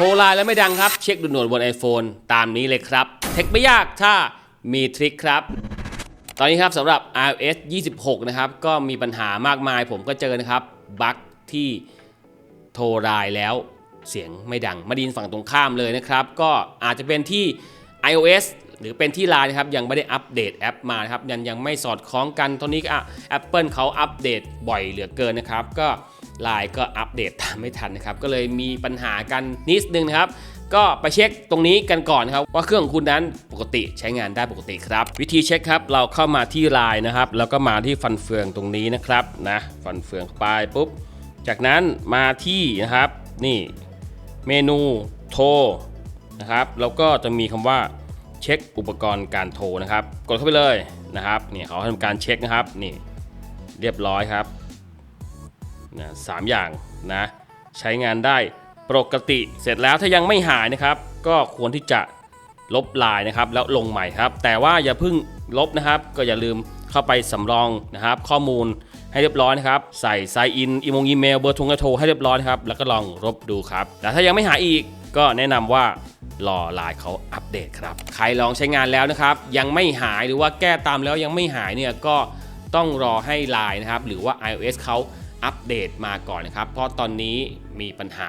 รไลน์แล้วไม่ดังครับ เช็คด่วนๆบน iPhone ตามนี้เลยครับ เทคไม่ยากถ้ามีทริคครับ ตอนนี้ครับสำหรับ iOS 26 นะครับ ก็มีปัญหามากมายผมก็เจอนะครับบั๊กที่โทรไลน์แล้วเสียงไม่ดังมาดินฝั่งตรงข้ามเลยนะครับ ก็อาจจะเป็นที่ iOS หรือเป็นที่ไลน์นะครับยังไม่ได้อัปเดตแอปมานะครับยังยังไม่สอดคล้องกันตอนนี้ก็อะ Apple เขาอัปเดตบ่อยเหลือเกินนะครับ ก็ ไลน์ก็อัปเดตตามไม่ทันนะครับ ก็เลยมีปัญหากันนิดนึงนะครับ ก็ไปเช็คตรงนี้กันก่อนนครับ ว่าเครื่องของคุณนั้นปกติใช้งานได้ปกติครับ วิธีเช็คครับเราเข้ามาที่ไลน์นะครับ แล้วก็มาที่ฟันเฟืองตรงนี้นะครับนะฟันเฟืองไปปุ๊บ จากนั้นมาที่นะครับนี่เมนูโทรนะครับแล้วก็จะมีคำว่าเช็คอุปกรณ์การโทรนะครับ กดเข้าไปเลยนะครับนี่เขาทำการเช็คนะครับนี่เรียบร้อยครับ นะสามอย่างนะใช้งานได้ปกติเสร็จแล้วถ้ายังไม่หายนะครับ ก็ควรที่จะลบลน์นะครับ แล้วลงใหม่ครับ แต่ว่าอย่าเพิ่งลบนะครับ ก็อย่าลืมเข้าไปสำรองนะครับ ข้อมูลให้เรียบร้อยนะครับ ใส่ sign in อีมงอีเมลเบอร์โทรโทรให้เรียบร้อยครับแล้วก็ลองลบดูครับแต่ถ้ายังไม่หายอีกก็แนะนำว่ารอไลน์เขาอัปเดตครับ ใครลองใช้งานแล้วนะครับ ยังไม่หายหรือว่าแก้ตามแล้วยังไม่หายเนี่ยก็ต้องรอให้ไลน์นะครับ หรือว่า iOS เขา อัปเดตมาก่อนนะครับ เพราะตอนนี้มีปัญหา